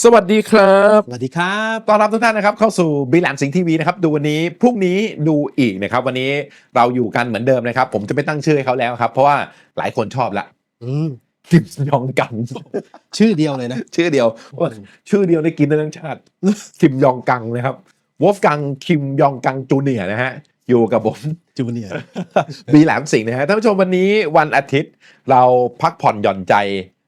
สวัสดีครับ สวัสดีครับต้อนรับทุกท่านนะครับเข้าสู่บีแลนสิงห์ทีวีนะครับดูวันนี้พรุ่งนี้ดูอีกนะครับ วันนี้เราอยู่กันเหมือนเดิมนะครับ ผมจะไม่ตั้งชื่อให้เขาแล้วครับ เพราะว่าหลายคนชอบละอืมคิมยองกังชื่อเดียวเลยนะ ชื่อเดียวว่าชื่อเดียวได้กินได้ทั้งชาติคิมยองกังนะครับวอฟกังคิมยองกังจูเนียร์นะฮะอยู่กับผมจูเนียร์บีแหลมสิงห์นะฮะท่านผู้ชมวันนี้วันอาทิตย์เราพักผ่อนหย่อนใจ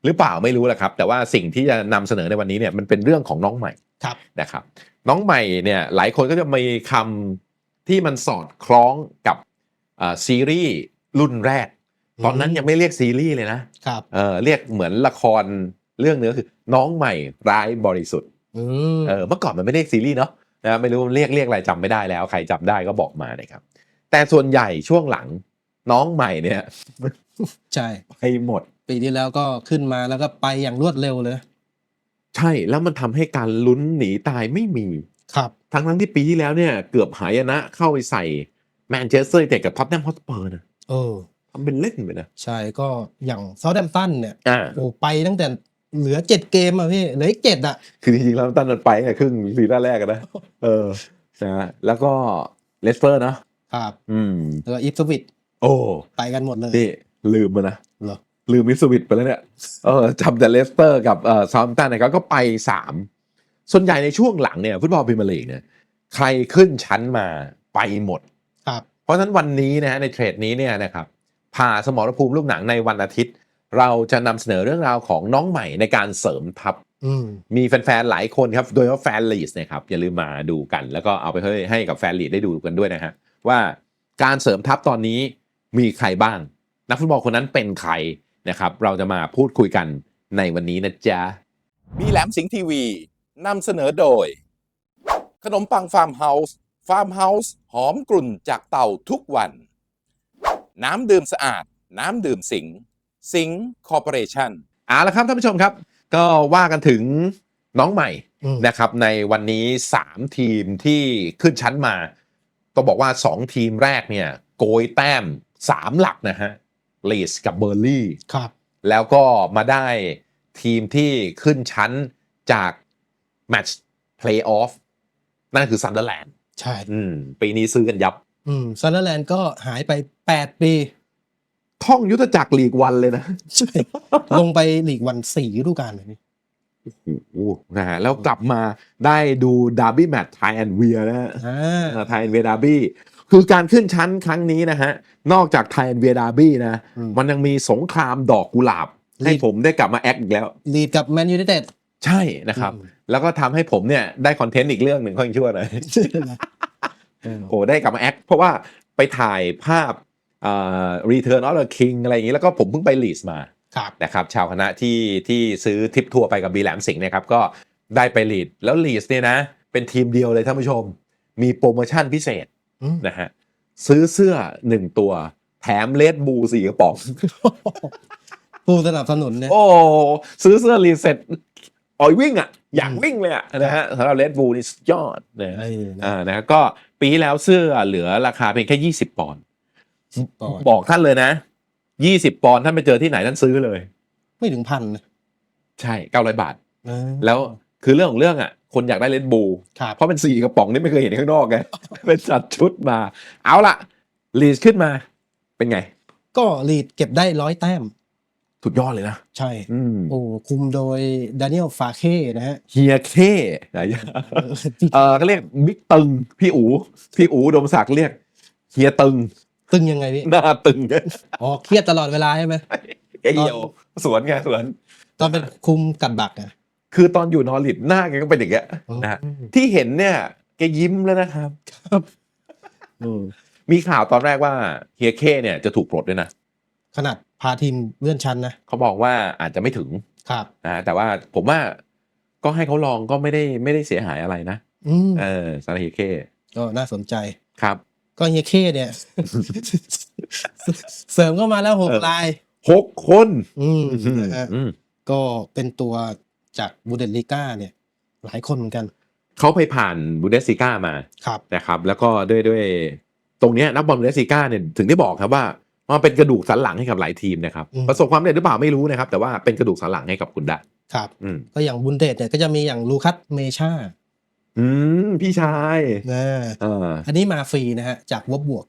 หรือเปล่าไม่รู้แหละครับ แต่ว่าสิ่งที่จะนำเสนอในวันนี้เนี่ยมันเป็นเรื่องของน้องใหม่ครับนะครับ น้องใหม่เนี่ยหลายคนก็จะมีคำที่มันสอดคล้องกับอ่าซีรีส์รุ่นแรก ตอนนั้นยังไม่เรียกซีรีส์เลยนะครับเออเรียกเหมือนละครเรื่องเนื้อคือ น้องใหม่ร้ายบริสุทธิ์อืมเออเมื่อก่อนมันไม่เรียกซีรีส์เนาะนะไม่รู้เรียกเรียกอะไรจำไม่ได้แล้ว ใครจำได้ก็บอกมานะครับ แต่ส่วนใหญ่ช่วงหลังน้องใหม่เนี่ยใช่ไปหมด ปีที่แล้วก็ขึ้นมาแล้วก็ไปอย่างรวดเร็วเลย ใช่แล้วมันทำให้การลุ้นหนีตายไม่มี ครับ ทั้งทั้งที่ปีที่แล้วเนี่ย เกือบหายนะเข้าไปใส่แมนเชสเตอร์ยูไนเต็ดกับท็อตแนมฮอตสเปอร์นะเออทำเป็นเล่นไปนะ ใช่ก็อย่างเซาท์แดมตันเนี่ยอ่าโอ้ไปตั้งแต่เหลือเจ็ดเกมอะพี่เหลืออีกเจ็ดอะ คือจริงๆแล้วตั้งแต่ไปตั้งแต่ครึ่งซีซั่นแรกอะนะเออนะแล้วก็เลสเตอร์เนาะครับ อืมแล้วก็อิฟสวิตโอ้ ไปกันหมดเลยนี่ลืมมานะเหรอ ลืมมิสวิตไปแล้วเนี่ยเออจำแต่เลสเตอร์กับเอ่อซาม์ตันนะครับก็ไปสามส่วนใหญ่ในช่วงหลังเนี่ยฟุตบอลพรีเมียร์ลีกเนี่ยใครขึ้นชั้นมาไปหมดครับเพราะฉะนั้นวันนี้นะฮะในเทรดนี้เนี่ยนะครับผ่าสมรภูมิลูกหนังในวันอาทิตย์ เราจะนำเสนอเรื่องราวของน้องใหม่ในการเสริมทัพอืมมีแฟนๆหลายคนครับ โดยเฉพาะแฟนลีสนะครับอย่าลืมมาดูกัน แล้วก็เอาไปให้ให้กับแฟนลีดได้ดูกันด้วยนะฮะว่าการเสริมทัพตอนนี้มีใครบ้าง นักฟุตบอลคนนั้นเป็นใคร นะครับ เราจะมาพูดคุยกันในวันนี้นะจ๊ะ มีแหลมสิงห์ทีวีนำเสนอโดย ขนมปังฟาร์มเฮาส์ฟาร์มเฮาส์หอมกลุ่นจากเต่าทุกวัน น้ำดื่มสะอาด น้ำดื่มสิงห์สิงห์คอร์ปอเรชั่นเอาละครับท่านผู้ชมครับ ก็ว่ากันถึงน้องใหม่อืมนะครับ ในวันนี้ 3 ทีมที่ขึ้นชั้นมาต้องบอกว่า 2 ทีมแรกเนี่ย โกยแต้ม 3 หลักนะฮะ ลีสกับเบอร์ลี่ครับ แล้วก็มาได้ทีมที่ขึ้นชั้นจากแมตช์เพลย์ออฟนั่นคือซันเดอร์แลนด์ใช่ปีนี้ซื้อกันยับ อืมซันเดอร์แลนด์ก็หายไปแปดปีท่องยุทธจักรลีกวันเลยนะใช่ลงไปลีกวันสี่ฤดูกาลเลยพี่โอ้โหนะฮะแล้วกลับมาได้ดูดาร์บี้แมตช์ไทยแอนด์เวียนะฮะอ่าไทยเวดาบี้ คือการขึ้นชั้นครั้งนี้นะฮะ นอกจากไทยเวดาบี้นะ อืม มันยังมีสงครามดอกกุหลาบ ให้ลีดผมได้กลับมาแอคอีกแล้ว ลีดกับแมนยูไนเต็ด ใช่นะครับ อืม แล้วก็ทำให้ผมเนี่ยได้คอนเทนต์อีกเรื่องหนึ่งค่อยชั่วหน่อยเออโอ้ได้กลับมาแอคเพราะว่าไปถ่ายภาพอ่า Return of the King อะไรอย่างนี้ แล้วก็ผมเพิ่งไปลีสมาครับ นะครับชาวคณะที่ที่ซื้อทริปทัวร์ไปกับบีแหลมสิงห์นะครับก็ได้ไปลีดแล้วลีสเนี่ยนะ เป็นทีมเดียวเลยท่านผู้ชม มีโปรโมชั่นพิเศษอืม นะฮะซื้อเสื้อหนึ่งตัว แถมเลดบูสี่กระป๋องผู้สนับสนุนเนี่ยโอ้ซื้อเสื้อรีเซ็ตอ่อยวิ่งอะ อยากวิ่งเลยอะนะฮะสำหรับเลดบูนี่สุดยอดนะฮะไอ้นะอ่านะก็ปีที่แล้วเสื้อเหลือราคาเพียงแค่20ปอนด์ปอนด์บอกท่านเลยนะ20ปอนด์ท่านไปเจอที่ไหนท่านซื้อเลย ไม่ถึงพันนะใช่900บาทเออแล้วคือเรื่องของเรื่องอะ คนอยากได้เลดบูครับเพราะเป็นสี่กระป๋องนี่ไม่เคยเห็นข้างนอกไงเป็นจัดชุดมา เอาละลีสขึ้นมา เป็นไง ก็ลีดเก็บได้ร้อยแต้มสุดยอดเลยนะ ใช่อืมโอ้คุมโดยดานิเอลฟาเค่นะฮะเฮียเข้ไหนเออที่เออก็เรียกบิ๊กตึงพี่อูพี่อูดมศักดิ์เรียกเฮียตึง ตึงยังไงพี่หน้าตึงอ๋อเครียดตลอดเวลาใช่ไหมแกเหี่ยวสวนไงสวน ตอนเป็นคุมกัดบักอะ คือตอนอยู่นอริดหน้าแกก็เป็นอย่างเงี้ยนะฮะที่เห็นเนี่ยแกยิ้มแล้วนะครับครับอืมมีข่าวตอนแรกว่าเฮียเข้เนี่ยจะถูกปลดด้วยนะขนาดพาทีมเลื่อนชั้นนะเขาบอกว่าอาจจะไม่ถึงครับนะแต่ว่าผมว่าก็ให้เขาลองก็ไม่ได้ไม่ได้เสียหายอะไรนะอืมเออสำหรับเฮียเข้ก็น่าสนใจครับ ก็เฮียเค่เนี่ย เสริมเข้ามาแล้วหกเออลายหกคนอืมอืมนะฮะอืมก็เป็นตัว จากบูเดสลิก้าเนี่ยหลายคนเหมือนกัน เขาไปผ่านบูเดสซิก้ามาครับนะครับ แล้วก็ด้วยด้วยตรงเนี้ยนักบอลบูเดสซิก้าเนี่ยถึงได้บอกครับว่ามันเป็นกระดูกสันหลังให้กับหลายทีมนะครับอืมประสบความสำเร็จหรือเปล่าไม่รู้นะครับ แต่ว่าเป็นกระดูกสันหลังให้กับคุณได้ครับอืมก็อย่างบุนเดสเนี่ยก็จะมีอย่างลูคัสเมชาอืมพี่ชายนะเอออันนี้มาฟรีนะฮะ จากวบบวก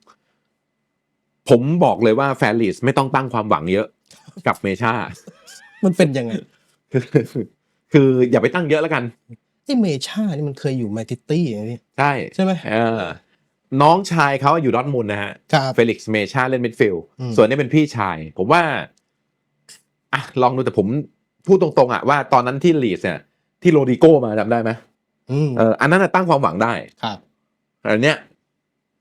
ผมบอกเลยว่าแฟนลิสไม่ต้องตั้งความหวังเยอะ กับเมชา มันเป็นยังไง คือคืออย่าไปตั้งเยอะแล้วกันไอ้เมชานี่มันเคยอยู่แมนซิตี้อย่างนี้ใช่ใช่ไหมเออน้องชายเขาอยู่ดอร์ทมุนด์นะฮะครับ เฟลิกซ์เมชาเล่นมิดฟิลด์อืม ส่วนนี้เป็นพี่ชาย ผมว่าอะลองดูแต่ผมพูดตรงๆอะว่าตอนนั้นที่ลีดเนี่ยที่โรดิโก้มาจำได้ไหมอืมเอออันนั้นนะตั้งความหวังได้ครับแต่อันเนี้ย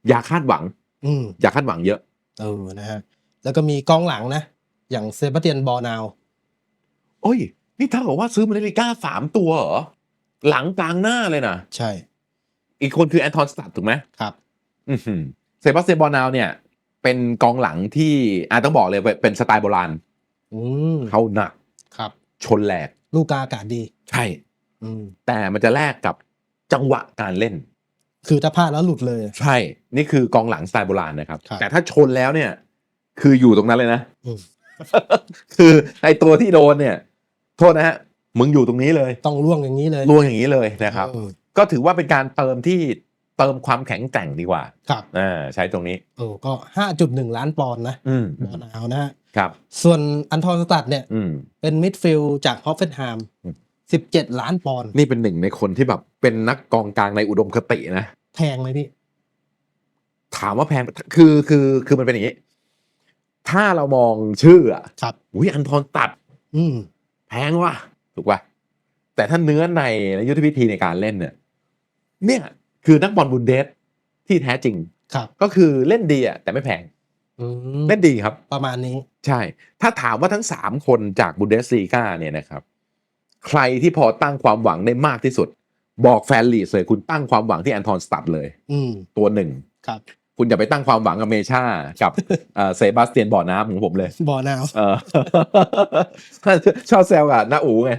อย่าคาดหวัง อืมอย่าคาดหวังเยอะ เออนะฮะแล้วก็มีกองหลังนะ อย่างเซบาสเตียนบอร์นาว โอ้ย นี่เท่ากับว่าซื้อมาเลริก้าสามตัวเหรอ หลังกลางหน้าเลยนะใช่ อีกคนคือแอนทอนสตัดถูกไหมครับ อือหือเซบาสเตียนบอลนาวเนี่ย เป็นกองหลังที่อาต้องบอกเลยว่าเป็นสไตล์โบราณอืมเขาหนักครับ ชนแหลก ลูกกาอากาศดี ใช่ อืมแต่มันจะแลกกับจังหวะการเล่น คือถ้าพลาดแล้วหลุดเลย ใช่ นี่คือกองหลังสไตล์โบราณนะครับ ครับ แต่ถ้าชนแล้วเนี่ย คืออยู่ตรงนั้นเลยนะ อืมคือไอตัวที่โดนเนี่ย โทษนะฮะมึงอยู่ตรงนี้เลยต้องล่วงอย่างนี้เลยลวงอย่างนี้เลยนะครับ เออก็ถือว่าเป็นการเติมที่เติมความแข็งแกร่งดีกว่าครับอ่าใช้ตรงนี้โอ้ก็ห้าจุดหนึ่งล้านปอนด์นะอืมบอร์นาวนะฮะครับ ส่วนอันทอนสตัดเนี่ย อืม เป็นมิดฟิลด์จากฮอฟเฟนไฮม์อืม สิบเจ็ดล้านปอนด์นี่เป็นหนึ่งในคนที่แบบเป็นนักกองกลางในอุดมคตินะ แพงไหมพี่ ถามว่าแพงคือคือคือมันเป็นอย่างนี้ ถ้าเรามองชื่ออะครับ อุ้ยอันทอนตัด อืม แพงว่ะถูกป่ะแต่ถ้าเนื้อในและยุทธวิธีในการเล่นเนี่ยเนี่ยคือนักบอลบุนเดสที่แท้จริงครับก็คือเล่นดีอะแต่ไม่แพงอืมเล่นดีครับ ประมาณนี้ ใช่ ถ้าถามว่าทั้งสามคนจากบุนเดสลีกาเนี่ยนะครับ ใครที่พอตั้งความหวังได้มากที่สุด บอกแฟนลีดเลยคุณตั้งความหวังที่แอนทอนสตัดเลยอืมตัวหนึ่งครับ คุณอย่าไปตั้งความหวังกับเมชากับเอ่อเซบาสเตียนบ่อน้ำของผมเลยบอร์นาวเออชอบแซวกับน้าอูไง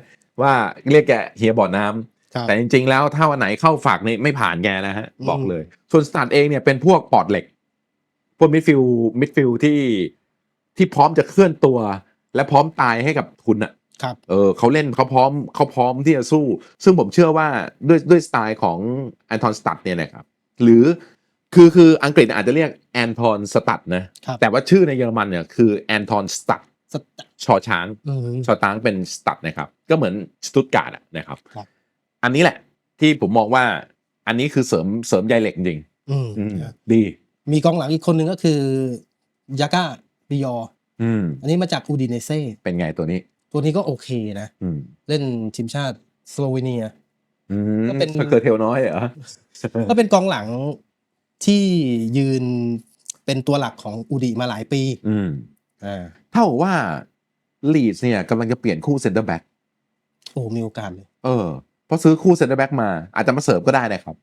ว่าเรียกแกเฮียบ่อน้ำครับแต่จริง ๆ แล้วถ้าวันไหนเข้าฝากนี่ไม่ผ่านแกนะฮะอืมบอกเลยส่วนสตาร์ทเองเนี่ยเป็นพวกปอดเหล็ก พวกมิดฟิลมิดฟิลที่ที่พร้อมจะเคลื่อนตัว และพร้อมตายให้กับคุณอะครับเออเขาเล่นเขาพร้อมเขาพร้อมที่จะสู้ ซึ่งผมเชื่อว่าด้วยด้วยสไตล์ของแอนทอนสตัดเนี่ยนะครับหรือ คือคืออังกฤษอาจจะเรียกแอนทอนสตัดนะ ครับแต่ว่าชื่อในเยอรมันเนี่ยคือแอนทอนสตัดสตชอช้าง อืม ชอตางเป็นสตัดนะครับ ก็เหมือนสตุตการ์ดอะนะครับ ครับ อันนี้แหละที่ผมมองว่าอันนี้คือเสริมเสริมใยเหล็กจริงอืมอืมดี มีกองหลังอีกคนหนึ่งก็คือยาก้าบิยออืม อันนี้มาจากอูดิเนเซ่เป็นไงตัวนี้ ตัวนี้ก็โอเคนะ อืมเล่นทีมชาติสโลวีเนียอืมก็เป็นสเกอร์เทลน้อยเหรอ ก็เป็นกองหลัง ที่ยืนเป็นตัวหลักของอูดิมาหลายปีอืมอ่าเท่ากับว่าลีดเนี่ยกำลังจะเปลี่ยนคู่เซนเตอร์แบ็กโอ้มีโอกาสเลย เออเพราะซื้อคู่เซนเตอร์แบ็กมา อาจจะมาเสริมก็ได้นะครับ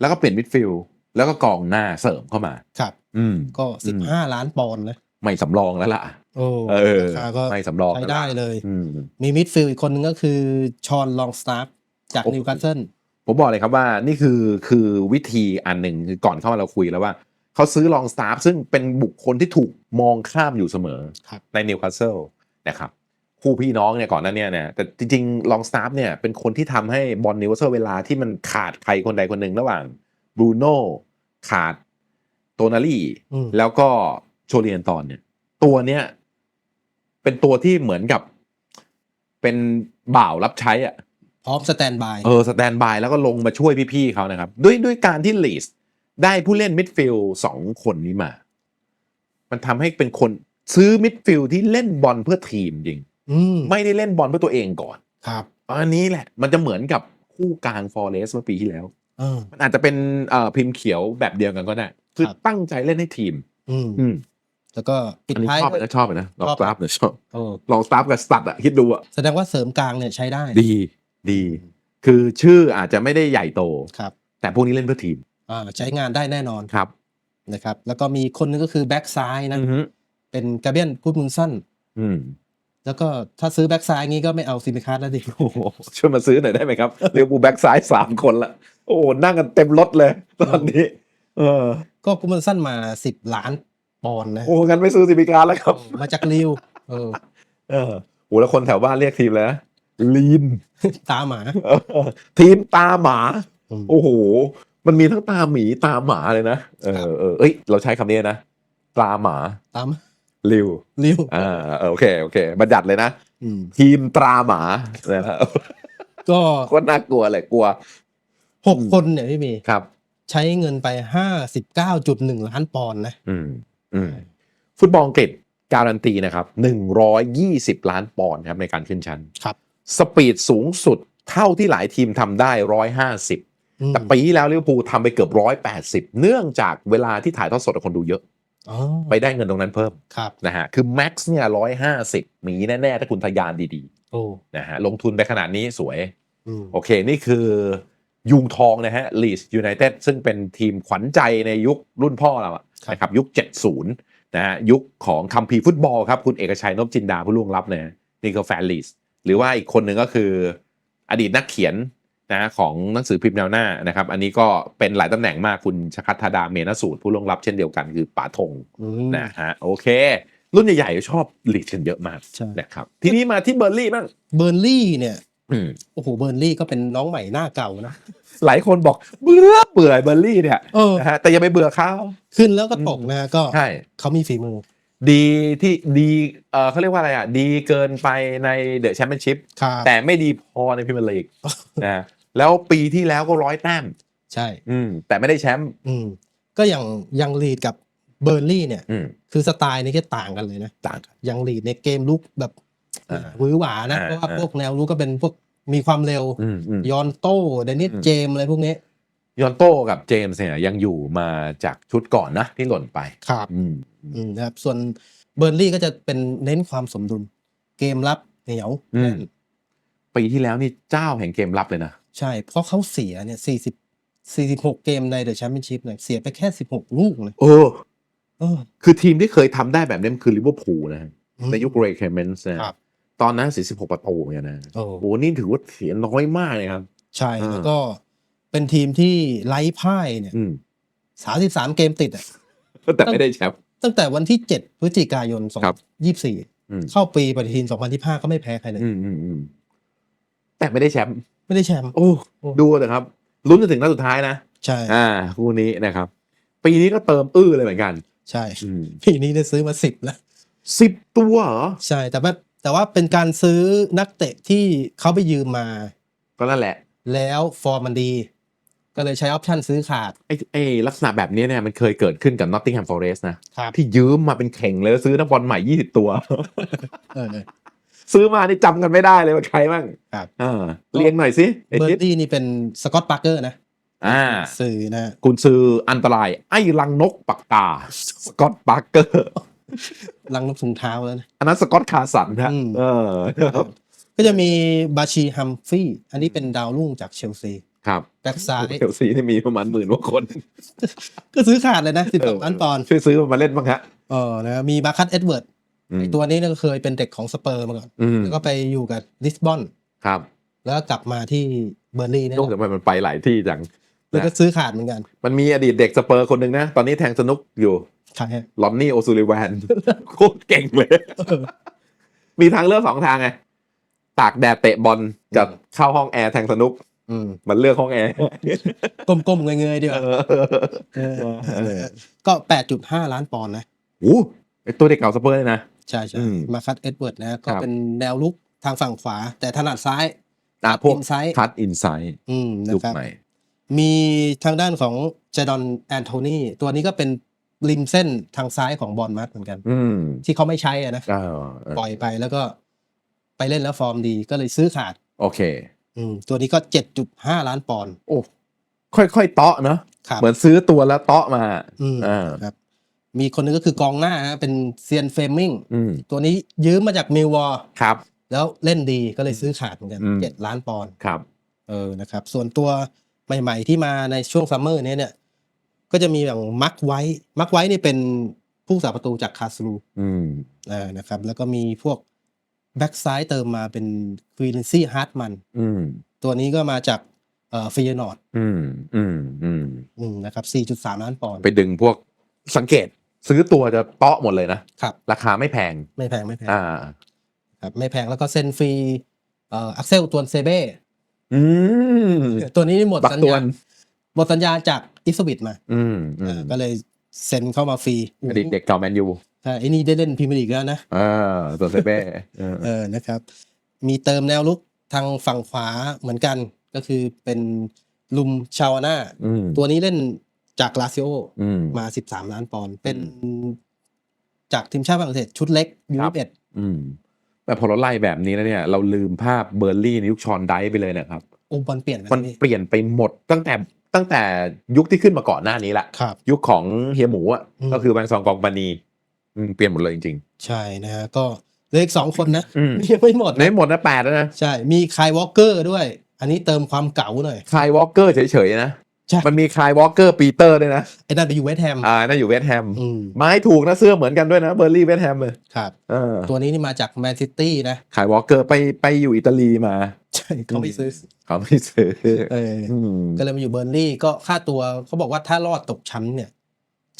แล้วก็เปลี่ยนมิดฟิลด์แล้วก็กองหน้าเสริมเข้ามา ครับ อืม ก็สิบห้าล้านปอนด์นะไม่สำรองแล้วล่ะ โอ้เออ ราคาก็ไม่สำรองใช้แล้วได้ล่ะเลย อืม มีมิดฟิลด์อีกคนนึงก็คือชอนลองสตาร์จากโอ้โหนิวคาสเซิล ผมบอกเลยครับว่านี่คือคือวิธีอันหนึ่งคือก่อนเข้ามาเราคุยแล้วว่า เขาซื้อลองสตาฟซึ่งเป็นบุคคลที่ถูกมองข้ามอยู่เสมอครับในนิวคาสเซิลนะครับคู่พี่น้องเนี่ยก่อนหน้าเนี้เนี่ยแต่จริงๆลองสตาฟเนี่ยเป็นคนที่ทำให้บอลนิวคาสเซิลเวลาที่มันขาดใครคนใดคนหนึ่งระหว่างบรูโน่ขาดโตนาลีอืมแล้วก็โชเลียนตอนเนี่ย ตัวเนี้ยเป็นตัวที่เหมือนกับเป็นบ่าวรับใช้อะ พร้อมสแตนบายเออสแตนบายแล้วก็ลงมาช่วยพี่ๆเขานะครับ ด้วยด้วยการที่ลีสได้ผู้เล่นมิดฟิลด์สองคนนี้มา มันทำให้เป็นคนซื้อมิดฟิลด์ที่เล่นบอลเพื่อทีมจริงอืมไม่ได้เล่นบอลเพื่อตัวเองก่อน ครับอันนี้แหละ มันจะเหมือนกับคู่กลางฟอร์เรสเมื่อปีที่แล้วเออมันอาจจะเป็นเอ่อพิมพ์เขียวแบบเดียวกันก็ได้ คือครับตั้งใจเล่นให้ทีม อืมอืมแล้วก็ปิดอันนี้ท้ายชอบด้วยนะชอบนะลองชสอบตาฟเนี่ยชอบเออลองสตาฟกับสตัดอะคิดดูอะแสดงว่าเสริมกลางเนี่ยใช้ได้ดี ดี คือชื่ออาจจะไม่ได้ใหญ่โต ครับแต่พวกนี้เล่นเพื่อทีมอ่าใช้งานได้แน่นอนครับนะครับแล้วก็มีคนนึงก็คือแบ็กซ้ายนะ อือฮึเป็นกาเบียนพูดมุนสั้น อืมแล้วก็ถ้าซื้อแบ็กซ้ายงี้ก็ไม่เอาซิมิคาร์แล้วดิ โอ้โหช่วยมาซื้อหน่อยได้ไหมครับเรียกบูแบ็กซ้ายสามคนละโอ้โหนั่งกันเต็มรถเลย ตอนนี้ เออ ก็พูดมุนสั้นมาสิบล้านปอนด์นะโอ้งั้นไม่ซื้อสิบิการแล้วครับ มาจากลิวเออ เออโอ้แล้วคนแถวบ้านเรียกทีมเลยนะ ลีน ตาหมา เออทีมตาหมา อืม โอ้โห มันมีทั้งตาหมีตาหมาเลยนะเอครัอบเออเอ้ย เราใช้คำนี้นะตาหมาตามลิวริ้วอ่าเออโอเคโอเคบัญญัติเลยนะ อืมทีมตราหมานะครับก็โคตรน่ากลัวเลยกลัวหกคนเนี่ยพี่เมย์ครับ ใช้เงินไปห้าสิบเก้าจุดหนึ่งล้านปอนด์นะ อืมอืมฟุตบอลอังกฤษการันตีนะครับหนึ่งร้อยยี่สิบล้านปอนด์ครับในการขึ้นชั้นครับ สปีดสูงสุดเท่าที่หลายทีมทำได้ร้อยห้าสิบอืมแต่ปีที่แล้วลิเวอร์พูลทำไปเกือบร้อยแปดสิบเนื่องจากเวลาที่ถ่ายทอดสดกับคนดูเยอะอ๋อไปได้เงินตรงนั้นเพิ่มครับนะฮะคือแม็กซ์เนี่ยร้อยห้าสิบมีแน่ ๆ ถ้าคุณทะยานดีโอ้ๆนะฮะลงทุนไปขนาดนี้สวยอืมโอเค นี่คือยุงทองนะฮะลีสยูไนเต็ดซึ่งเป็นทีมขวัญใจในยุครุ่นพ่อเราอะครับนะครับยุค 70 นะฮะยุคของคัมภีร์ฟุตบอลครับ คุณเอกชัยนพจินดาผู้ล่วงลับเนี่ยนี่คือแฟนลีส หรือว่าอีกคนหนึ่งก็คืออดีตนักเขียนนะของหนังสือพิมพ์แนวหน้านะครับ อันนี้ก็เป็นหลายตำแหน่งมากคุณชคัตธาดาเมนสูตรผู้ล่วงลับเช่นเดียวกันคือป๋าธงอืมนะฮะโอเค รุ่นใหญ่ๆชอบลีดกันเยอะมากใช่นะครับทีนี้มาที่เบอร์ลี่บ้างเบอร์นลี่เนี่ยอืมโอ้โหเบอร์นลี่ก็เป็นน้องใหม่หน้าเก่านะหลายคนบอกเบื่อเบื่อเบอร์ลี่เนี่ยเออนะฮะแต่อย่าไปเบื่อเขาขึ้นแล้วก็ตกนะฮะก็ใช่เขามีฝีมือ ดีที่ดีเออเขาเรียกว่าอะไรอะ ดีเกินไปในเดอะแชมเปี้ยนชิพครับแต่ไม่ดีพอในพรีเมียร์ลีกนะแล้วปีที่แล้วก็ร้อยแต้มใช่ อืมแต่ไม่ได้แชมป์อืมก็อย่างยังลีดกับเบอร์นลี่เนี่ย อืม คือสไตล์นี่ก็ต่างกันเลยนะต่างกันยังลีดในเกมลุกแบบอ่าหวือหวานะ อ่าเพราะว่าอ่า พวกแนวลุกก็เป็นพวกมีความเร็ว อืมอืม ยอนโต้เดนิสอืม เจมส์อะไรพวกนี้ ยอนโต้กับเจมส์เนี่ยยังอยู่มาจากชุดก่อนนะที่หล่นไปครับอืมอืมนะครับส่วนเบอร์นลี่ก็จะเป็นเน้นความสมดุลเกมรับเหนียวอืมแน่นปีที่แล้วนี่เจ้าแห่งเกมรับเลยนะ ใช่เพราะเขาเสียเนี่ยสี่สิบสี่สิบหกเกมในเดอะแชมเปี้ยนชิพเนี่ยเสียไปแค่สิบหกลูกเลยเออ เออ คือทีมที่เคยทำได้แบบนี้มันคือลิเวอร์พูลนะฮะอืมในยุคเรย์เคเมนส์นะครับ ตอนนั้น 46 ประตูเหมือนกันนะโอ้โอ้โหนี่ถือว่าเสียน้อยมากเลยครับ ใช่อ่าแล้วก็ เป็นทีมที่ไร้พ่ายเนี่ยอืมสามสิบสามเกมติดอะ แต่ไม่ได้แชมป์ ตั้งแต่วันที่เจ็ดพฤศจิกายนสองครับยี่สี่อืม เข้าปีปฏิทินสองพันยี่ห้าก็ไม่แพ้ใครเลย อืมอืมอืมแต่ไม่ได้แชมป์ไม่ได้แชมป์ โอ้โอ้ ดูเลยครับลุ้นจนถึงนัดสุดท้ายนะ ใช่ อ่าคู่นี้นะครับ ปีนี้ก็เติมอื้อเลยเหมือนกันใช่อืมปีนี้ได้ซื้อมาสิบแล้ว สิบตัวเหรอใช่ แต่ว่าแต่ว่าเป็นการซื้อนักเตะที่เขาไปยืมมา ก็นั่นแหละ แล้วฟอร์มมันดี ก็เลยใช้ออปชั่นซื้อขาดไอ้ไอ้ลักษณะแบบนี้เนี่ยมันเคยเกิดขึ้นกับ Nottingham Forest นะครับที่ยืมมาเป็นเข่งเลยแล้วซื้อนักบอลใหม่ยี่สิบตัวเออซื้อมานี่จำกันไม่ได้เลยว่าใครบ้างครับอ่าเรียงหน่อยสิไอ้เบอทิศร์ดี้นี่เป็นสกอตปาร์เกอร์นะอ่าสื่อนะคุณซื้ออันตราย ไอ้ลังนกปักตาสกอตปาร์เกอร์ลังนกถุงเท้าแล้วนะอันนั้นสกอตคาสันนะอืมเออก็จะมีบาชีฮัมฟรีย์อันนี้เป็นดาวรุ่งจากเชลซี ครับแบ็กซ้ายเชลซีนี่มีประมาณหมื่นกว่าคน ก็ซื้อขาดเลยนะสิบสองล้านปอนด์ช่วยซื้อมาเล่นบ้างฮะเออนะมีมาคัตเอ็ดเวิร์ดอืมไอตัวนี้เนี่ยก็เคยเป็นเด็กของสเปอร์มาก่อนอืมแล้วก็ไปอยู่กับลิสบอนครับ แล้วก็กลับมาที่เบอร์ลี่เนี่ยโลกแต่มันไปหลายที่จังแล้วก็ซื้อขาดเหมือนกัน มันมีอดีตเด็กสเปอร์คนหนึ่งนะ ตอนนี้แทงสนุกอยู่ใช่ฮะลอนนี่โอซูลิแวนโคตรเก่งเลย มีทางเลือกสองทางไงตากแดดเตะบอลกับเข้าห้องแอร์แทงสนุก อืมมันเลือกห้องแอร์ก้มๆเงยๆดีกว่าเออเออก็แปดจุดห้าล้านปอนด์นะ โอ้ไอตัวเด็กเก่าสเปอร์เลยนะ ใช่ใช่อืมมาคัตเอ็ดเวิร์ดนะ ก็ครับ เป็นแนวลุกทางฝั่งขวา แต่ถนัดซ้ายอะพวกอินไซด์คัดอินไซด์อืมนะยุคครับ ใหม่มีทางด้านของเจดอนแอนโทนีตัวนี้ก็เป็นริมเส้นทางซ้ายของบอลมัดเหมือนกัน อืมที่เขาไม่ใช้อะนะ อ่าเออปล่อยไปแล้วก็ไปเล่นแล้วฟอร์มดีก็เลยซื้อขาด โอเค อืมตัวนี้ก็เจ็ดจุดห้าล้านปอนด์โอ้ค่อยๆเตาะเนาะครับเหมือนซื้อตัวแล้วเตาะมาอืมอ่าครับ มีคนนึงก็คือกองหน้าฮะเป็นเซียนเฟมมิงอืมตัวนี้ยืมมาจากมิลวอร์ครับ แล้วเล่นดีก็เลยซื้อขาดเหมือนกันอืม เจ็ดล้านปอนด์ครับ เออนะครับ ส่วนตัวใหม่ๆที่มาในช่วงซัมเมอร์เนี้ยเนี่ย ก็จะมีอย่างมักไว้มักไว้นี่เป็นผู้สาประตูจากคาสลู อืม อ่านะครับแล้วก็มีพวก แบ็กซ้ายเติมมาเป็นควีนซี่ฮาร์ดมันอืมตัวนี้ก็มาจากเอ่อฟิยนอร์ดอืมอืมอืมอืมนะครับ4.3 ล้านปอนด์ไปดึงพวกสังเกตซื้อตัวจะเตาะหมดเลยนะครับ ราคาไม่แพงไม่แพงไม่แพงอ่าครับไม่แพงแล้วก็เซ็นฟรีเอ่ออักเซลตวนเซเบ้อืมตัวนี้นี่หมดบักสัญตวญานหมดสัญญาจากอิสวิตมา อืมอือ่ามก็เลยเซ็นเข้ามาฟรีอดีตเด็กเก่าแมนยู ใช่ไอ้นี่ได้เล่นพรีเมียร์ลีกแล้วนะอ่าตัวเซเบ้เออเออนะครับ มีเติมแนวลุกทางฝั่งขวาเหมือนกันก็คือเป็นลุมชาวาน่าอืมตัวนี้เล่นจากลาซิโออืมมา13ล้านปอนด์เป็นจากทีมชาติฝรั่งเศสชุดเล็กยูครับเอ็ดอืมแต่พอเราไล่แบบนี้แล้วเนี่ย เราลืมภาพเบอร์ลี่ในยุคชอนไดซ์ไปเลยนะครับโอ้บอลเปลี่ยนไปมันพี่เปลี่ยนไปหมดตั้งแต่ตั้งแต่ยุคที่ขึ้นมาก่อนหน้านี้แหละครับยุคของเฮียหมูอะอืมก็คือแบงซองกองปานี อืมเปลี่ยนหมดเลยจริง ใช่นะฮะก็เหลืออีกสองคนนะอืม ยังไม่หมดๆ ในหมดนะแปดแล้วนะใช่มีคายวอลเกอร์ด้วย อันนี้เติมความเก๋าหน่อย คายวอลเกอร์เฉยๆนะ ใช่ มันมีคายวอลเกอร์ปีเตอร์ด้วยนะ ไอ้นั่นไปอยู่เวสต์แฮมอ่านั่นอยู่เวสต์แฮม อืมไม้ถูกนะเสื้อเหมือนกันด้วยนะเบอร์ลี่เวสต์แฮมเลยครับ เออตัวนี้นี่มาจากแมนซิตี้นะขายวอลเกอร์ไปไปอยู่อิตาลีมา ใช่เขาไม่ซื้อเขาไม่ซื้อเอออืมก็เลยมาอยู่เบอร์นลี่ก็ค่าตัวเขาบอกว่าถ้ารอดตกชั้นเนี่ย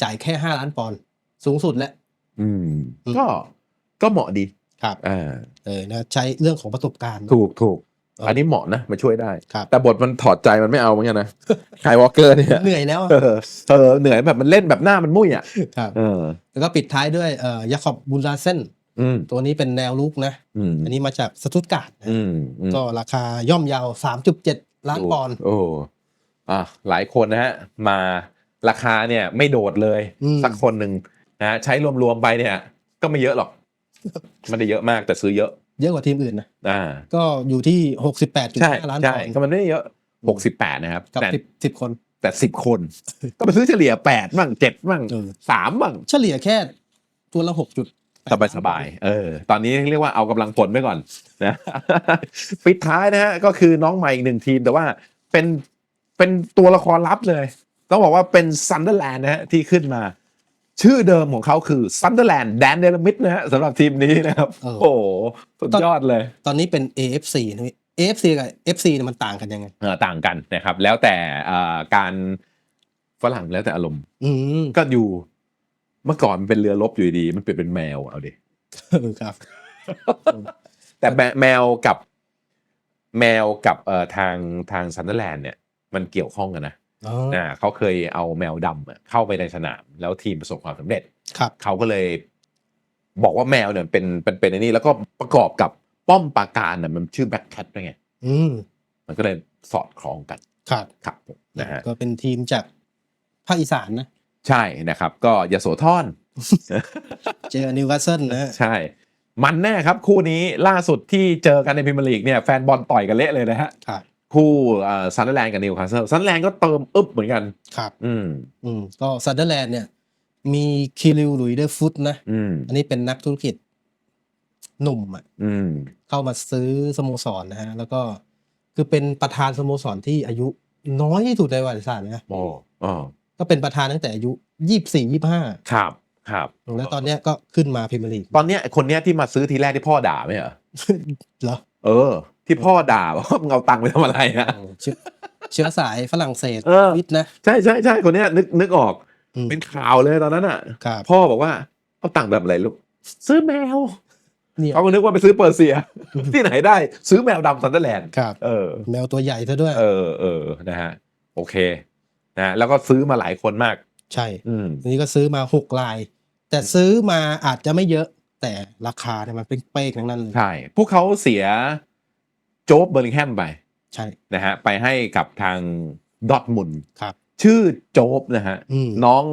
จ่ายแค่ห้าล้านปอนด์สูงสุดแล้ว อืมอืม ก็ ก็เหมาะดีครับอ่าเออนะใช้เรื่องของประสบการณ์ ถูกถูกเอออัอันนี้เหมาะนะมาช่วยได้ ครับแต่บทมันถอดใจมันไม่เอาเหมือนกันนะขายวอลเกอร์เนี่ยเหนื่อยแล้วอะเออเออเหนื่อยแบบมันเล่นแบบหน้ามันมุ่ยอะครับ เออ แล้วก็ปิดท้ายด้วยเอ่อยาคอบบุลลาเซนอืมตัวนี้เป็นแนวลุกนะ อืมอันนี้มาจากสตุตการ์ดนะอืมอืมก็ราคาย่อมเยาวสามจุดเจ็ดล้านปอนด์โอ้อะหลายคนนะฮะ มาราคาเนี่ยไม่โดดเลย อืมสักคนหนึ่ง นะฮะใช้รวมๆไปเนี่ย ก็ไม่เยอะหรอก ไม่ได้เยอะมากแต่ซื้อเยอะ เยอะกว่าทีมอื่นนะอ่า ก็อยู่ที่หกสิบแปดจุดใช่ห้าล้านปใช่อนด์ก็มันไม่ได้เยอะหกสิบแปดนะครับ กับแต่สิบสิบคน แต่สิบคน ก็ไปซื้อเฉลี่ยแปดบ้างเจ็ดบ้างเออ สามบ้างเฉลี่ยแค่ตัวละหกจุดสบายสบายๆเออ ตอนนี้เรียกว่าเอากำลังผลไปก่อนนะ ปิดท้ายนะฮะก็คือน้องใหม่อีกหนึ่งทีม แต่ว่าเป็นเป็นตัวละครลับเลย ต้องบอกว่าเป็นซันเดอร์แลนด์นะฮะที่ขึ้นมา ชื่อเดิมของเขาคือซันเดอร์แลนด์แดนเดลมิดนะฮะสำหรับทีมนี้นะครับเออโอ้โหสุดยอดเลย ตอนนี้เป็น AFC นะพี่ AFC กับ FC เนี่ยมันต่างกันยังไงเออต่างกันนะครับ แล้วแต่อ่าการฝรั่งแล้วแต่อารมณ์อืมก็อยู่เมื่อก่อนมันเป็นเรือรบอยู่ดีๆมันเปลี่ยนเป็นแมวเอาดิเออครับ แต่แมแมวกับแมวกับเอ่อทางทางซันเดอร์แลนด์เนี่ย มันเกี่ยวข้องกันนะ อ๋ออ่าเขาเคยเอาแมวดำอะเข้าไปในสนาม แล้วทีมประสบความสำเร็จครับเขาก็เลย บอกว่าแมวเนี่ยเป็นเป็นเป็นไอ้นี่แล้วก็ประกอบกับป้อมปราการน่ะมันชื่อแบ็คแคทด้วยไงอืมมันก็เลยสอดคล้องกันครับครับผมนะฮะก็เป็นทีมจากภาคอีสานนะ ใช่นะครับ ก็ยโสธรเจอนิวคาสเซิลนะฮะใช่ มันแน่ครับคู่นี้ล่าสุดที่เจอกันในพรีเมียร์ลีกเนี่ยแฟนบอลต่อยกันเละเลยนะฮะ ครับคู่ซันเดอร์แลนด์กับนิวคาสเซิลซันเดอร์แลนด์ก็เติมอึบเหมือนกัน ครับ อืมอืมก็ซันเดอร์แลนด์เนี่ย มีคิริวหลุยเดอฟุตนะอืมอันนี้เป็นนักธุรกิจหนุ่มอะอืมเข้ามาซื้อสโมสรนะฮะ แล้วก็คือเป็นประธานสโมสรที่อายุน้อยที่สุดในประวัติศาสตร์นะโอ้อ๋อก็เป็นประธานตั้งแต่อายุยี่สี่ยี่ห้าครับ ครับ แล้วตอนเนี้ยก็ขึ้นมาพรีเมียร์ลีกตอนเนี้ยคนเนี้ยที่มาซื้อทีแรกที่พ่อด่าไหมเหรอเหรอเออ ที่พ่อด่าว่ามึงเอาตังค์ไปทำอะไรนะเชื้อเชื้อสายฝรั่งเศสเออ วิทย์นะ ใช่ใช่ใช่คนเนี้ยนึกนึกออก อืมเป็นข่าวเลยตอนนั้นอะ ครับ พ่อบอกว่าเอาตังค์แบบอะไรลูกซื้อแมวเนี่ยเขาก็นึกว่าไปซื้อเปอร์เซีย ที่ไหนได้ซื้อแมวดำซันเดอร์แลนด์ครับ เออ แมวตัวใหญ่ซะด้วย เออเออนะฮะ โอเค นะแล้วก็ซื้อมาหลายคนมาก ใช่อืมทีนี้ก็ซื้อมาหกลาย แต่ซื้อมาอาจจะไม่เยอะ แต่ราคาเนี่ยมันเป็นเป้งทั้งนั้นเลย ใช่ พวกเขาเสีย โจ๊บเบอร์ลิงแฮมไปใช่ นะฮะไปให้กับทางดอทมุนด์ครับชื่อโจ๊บนะฮะอืม น้อง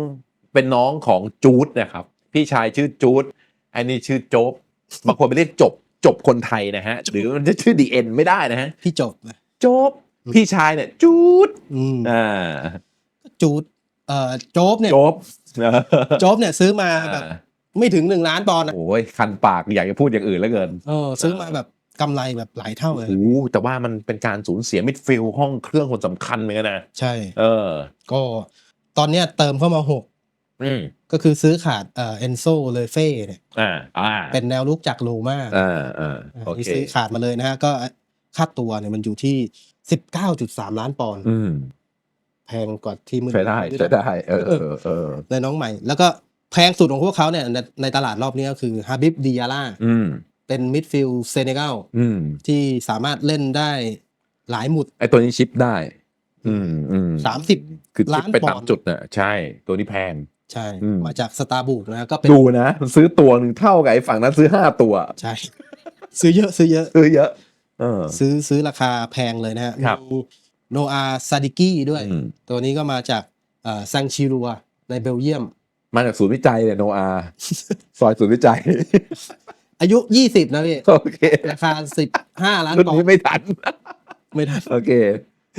เป็นน้องของจูดนะครับ พี่ชายชื่อจูดอันนี้ชื่อโจ๊บบางคนไปเรียกจบจบคนไทยนะฮะ หรือมันจะชื่อดีเอ็นไม่ได้นะฮะพี่จบนะโจ๊บอืม พี่ชายเนี่ยจูดอืมอ่าจูดเอ่อโจ๊บเนี่ยโจ๊บโจ๊บเนี่ยซื้อมาแบบไม่ถึงหนึ่งล้านปอนด์นะโอ้ยคันปากอยากจะพูดอย่างอื่นแล้วเกิน เออซื้อมาแบบ กำไรแบบหลายเท่าเลยโอ้โหแต่ว่ามันเป็นการสูญเสียมิดฟิลด์ห้องเครื่องคนสำคัญเหมือนกันนะใช่ เออ ก็ตอนเนี้ยเติมเข้ามาหกอืมก็คือซื้อขาดเอ่อเอนโซเลเฟ่เนี่ยอ่าอ่าเป็นแนวลุกจากโลมาอ่าอ่าโอที่เคซื้อขาดมาเลยนะฮะก็ค่าตัวเนี่ยมันอยู่ที่สิบเก้าจุดสามล้านปอนด์อืมแพงกว่าทีมอื่นใช้ได้ใช้ได้เออเออเออในน้องใหม่ แล้วก็แพงสุดของพวกเขาเนี่ยในในตลาดรอบนี้ก็คือฮาบิบดิยาล่าอืม เเป็นมิดฟิลด์เซเนกัลอืมที่สามารถเล่นได้หลายหมุดไอตัวนี้ชิปได้ อืมอืม30คือชิปล้านไปปอนด์ตามจุดน่ะใช่ ตัวนี้แพง ใช่ อืม มาจากสตาร์บุกนะก็เป็นดูนะมันซื้อตัวหนึ่งเท่ากับไอ้ฝั่งนั้นซื้อห้าตัวใช่ ซื้อเยอะซื้อเยอะ ซื้อเยอะ เออ ซื้อซื้อราคาแพงเลยนะฮะครับ มีโนอาซาดิกี้ด้วย อืมตัวนี้ก็มาจากเอ่อซังชิรัวในเบลเยียม มาจากศูนย์วิจัยเนี่ยโนอา ซอยศูนย์วิจัย อายุ20นะพี่ โอเคราคา15ล้านรุ่นปอนนี้ด์ไม่ทัน ไม่ทันโอเค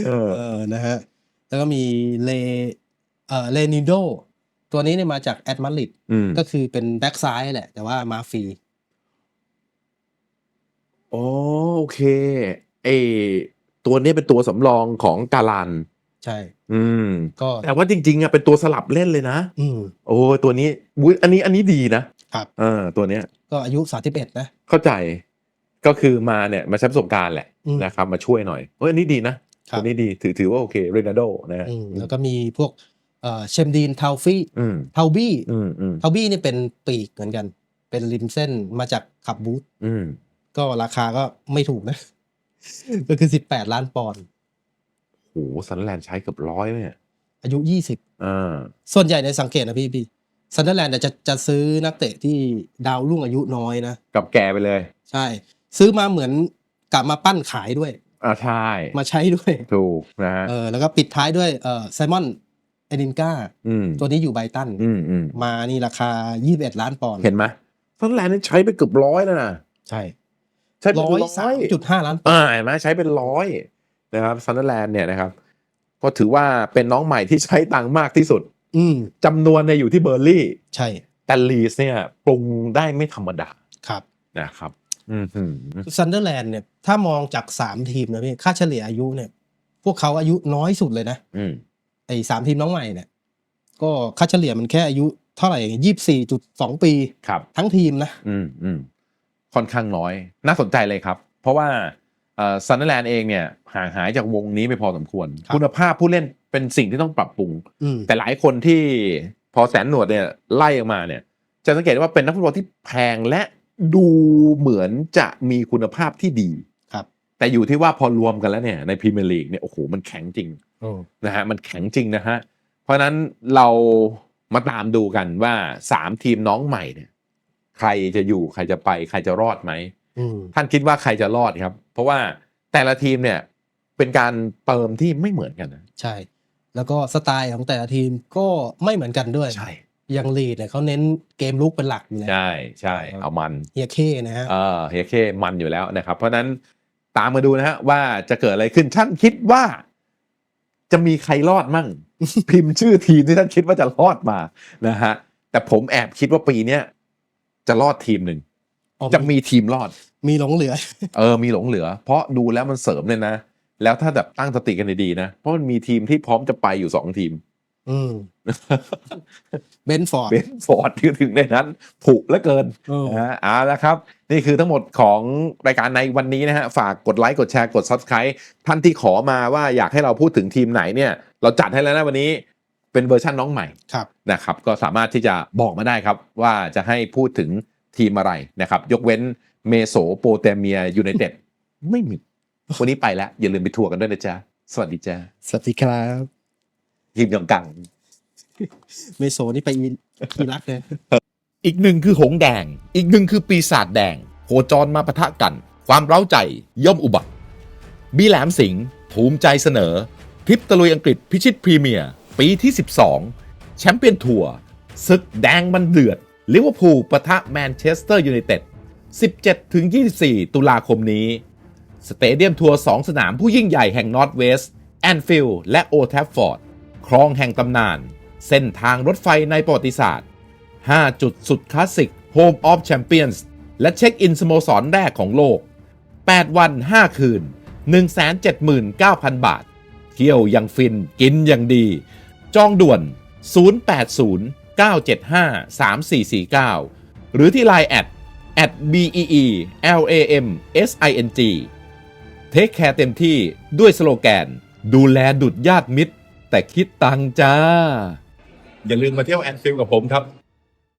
เออ เออนะฮะ แล้วก็มีเลเอ่อเลนิโด ตัวนี้เนี่ยมาจากแอดมาริดอืมก็คือเป็นแบ็กซ้ายแหละ แต่ว่ามาฟรี โอโอเคไอตัวนี้เป็นตัวสำรองของกาลัน ใช่ อืม ก็ แต่ว่าจริงๆอะเป็นตัวสลับเล่นเลยนะ อืม โอ้ตัวนี้อุ๊ยอันนี้อันนี้ดีนะครับ เออตัวเนี้ย ก็อายุ31นะ เข้าใจก็คือมาเนี่ยมาใช้ประสบการณ์แหละอืมนะครับมาช่วยหน่อยเฮ้ยอันนี้ดีนะครับตัวนี้ดีถือถือว่าโอเคเรนาโดนะฮะอืมแล้วก็มีพวกเอ่อเชมดีนทาวฟี่อืมทาวบี้อืมอืมทาวบี้นี่เป็นปีกเหมือนกัน เป็นริมเส้นมาจากขับบูธอืมก็ราคาก็ไม่ถูกนะ ก็คือ18ล้านปอนด์โหซันแลนด์ใช้เกือบร้อยเนี่ยอายุ20อ่าส่วนใหญ่ในสังเกตนะพี่พี่ ซันเดอร์แลนด์จะจะซื้อนักเตะที่ดาวรุ่งอายุน้อยนะกับแกไปเลย ใช่ ซื้อมาเหมือนกลับมาปั้นขายด้วยอ่าใช่ มาใช้ด้วยถูกนะฮะเออแล้วก็ปิดท้ายด้วยเอ่อไซมอนเอดินกาอืมตัวนี้อยู่ไบรตันอืมอืมมานี่ราคา 21 ล้านปอนด์เห็นไหมซันแลนด์นี่ใช้ไปเกือบร้อยแล้วนะใช่ใช้เป็นร้อยร้สาอมยจุดห้าล้านปอนด์อ่าเห็นไหมใช้เป็นร้อยนะครับซันแลนด์เนี่ยนะครับก็ถือว่าเป็นน้องใหม่ที่ใช้ตังค์มากที่สุด อืมจำนวนเนี่ยอยู่ที่เบอร์ลี่ ใช่ แต่ลีสเนี่ยปรุงได้ไม่ธรรมดาครับ นะครับ อืมหืมซันเดอร์แลนด์เนี่ย ถ้ามองจากสามทีมนะพี่ค่าเฉลี่ยอายุเนี่ย พวกเขาอายุน้อยสุดเลยนะ อืมไอ้สามทีมน้องใหม่เนี่ย ก็ค่าเฉลี่ยมันแค่อายุเท่าไหร่ยี่สี่จุดสองปี ครับ ทั้งทีมนะ อืมอืมค่อนข้างน้อย น่าสนใจเลยครับ เพราะว่า ซันเดอร์แลนด์เองเนี่ยห่างหายจากวงนี้ไปพอสมควรครับคุณภาพผู้เล่นเป็นสิ่งที่ต้องปรับปรุงอืมแต่หลายคนที่พอแสนหนวดเนี่ยไล่ออกมาเนี่ย จะสังเกตว่าเป็นนักฟุตบอลที่แพงและดูเหมือนจะมีคุณภาพที่ดีครับ แต่อยู่ที่ว่าพอรวมกันแล้วเนี่ยในพรีเมียร์ลีกเนี่ยโอ้โหมันแข็งจริงโอ้นะฮะมันแข็งจริงนะฮะเพราะฉะนั้นเรามาตามดูกันว่าสามทีมน้องใหม่เนี่ย ใครจะอยู่ใครจะไป ใครจะรอดไหมอืม ท่านคิดว่าใครจะรอดครับ เพราะว่าแต่ละทีมเนี่ยเป็นการเติมที่ไม่เหมือนกันนะใช่ แล้วก็สไตล์ของแต่ละทีมก็ไม่เหมือนกันด้วยใช่อยังลีดเนี่ยเขาเน้นเกมลุกเป็นหลักอยู่แล้วใช่ใช่เอามันเฮียเคนะฮะเออเฮยเคมันอยู่แล้วนะครับ เพราะฉะนั้นตามมาดูนะฮะว่าจะเกิดอะไรขึ้นท่านคิดว่า จะมีใครรอดมั่ง พิมพ์ชื่อทีมที่ท่านคิดว่าจะรอดมานะฮะแต่ผมแอบคิดว่าปีเนี้ยจะรอดทีมหนึ่งอ๋อ จะมีทีมรอด มีหลงเหลือ เออมีหลงเหลือ เพราะดูแล้วมันเสริมเลยนะ แล้วถ้าแบบตั้งสติกันดีๆนะ เพราะมันมีทีมที่พร้อมจะไปอยู่สองทีมอืมเบนฟอร์ดเบนฟอร์ดที่ถึงในนั้นผุเหลือเกินเออนะฮะเอาละครับ นี่คือทั้งหมดของรายการในวันนี้นะฮะ ฝากกดไลค์กดแชร์กด Subscribe ท่านที่ขอมาว่าอยากให้เราพูดถึงทีมไหนเนี่ย เราจัดให้แล้วนะวันนี้เป็นเวอร์ชันน้องใหม่ครับนะครับ ก็สามารถที่จะบอกมาได้ครับ ว่าจะให้พูดถึง ทีมอะไรนะครับ ยกเว้นเมโสโปเตเมียยูไนเต็ดไม่มีวันนี้ไปแล้ว อย่าลืมไปทัวร์กันด้วยนะจ๊ะ สวัสดีจ้าสวัสดีครับทีมยองกังเมโซนี่ไปอีอีรักเลยอีกหนึ่งคือหงส์แดง อีกหนึ่งคือปีศาจแดงโคจรมาปะทะกัน ความเร้าใจย่อมอุบัติบีแหลมสิงห์ภูมิใจเสนอทริปตะลุยอังกฤษพิชิตพรีเมียร์ปีที่ 12 แชมเปี้ยนทัวร์ศึกแดงมันเดือด ลิเวอร์พูลปะทะแมนเชสเตอร์ยูไนเต็ด 17-24 ตุลาคมนี้ สเตเดียมทัวร์ 2 สนามผู้ยิ่งใหญ่แห่งนอร์ทเวสต์แอนฟิลด์และโอแทฟฟอร์ดครองแห่งตำนาน เส้นทางรถไฟในประวัติศาสตร์ 5 จุดสุดคลาสสิก Home of Champions และเช็คอินสโมสรแรกของโลก 8 วัน 5 คืน 179,000 บาท เที่ยวอย่างฟินกินอย่างดี จองด่วน 080 975 3449 หรือที่ Line แอด at BEE LAM SING เทค care เต็มที่ด้วยสโลแกน ดูแลดุดญาติมิตร แต่คิดตังจ้า อย่าลืมมาเที่ยวแอนฟิลกับผมครับ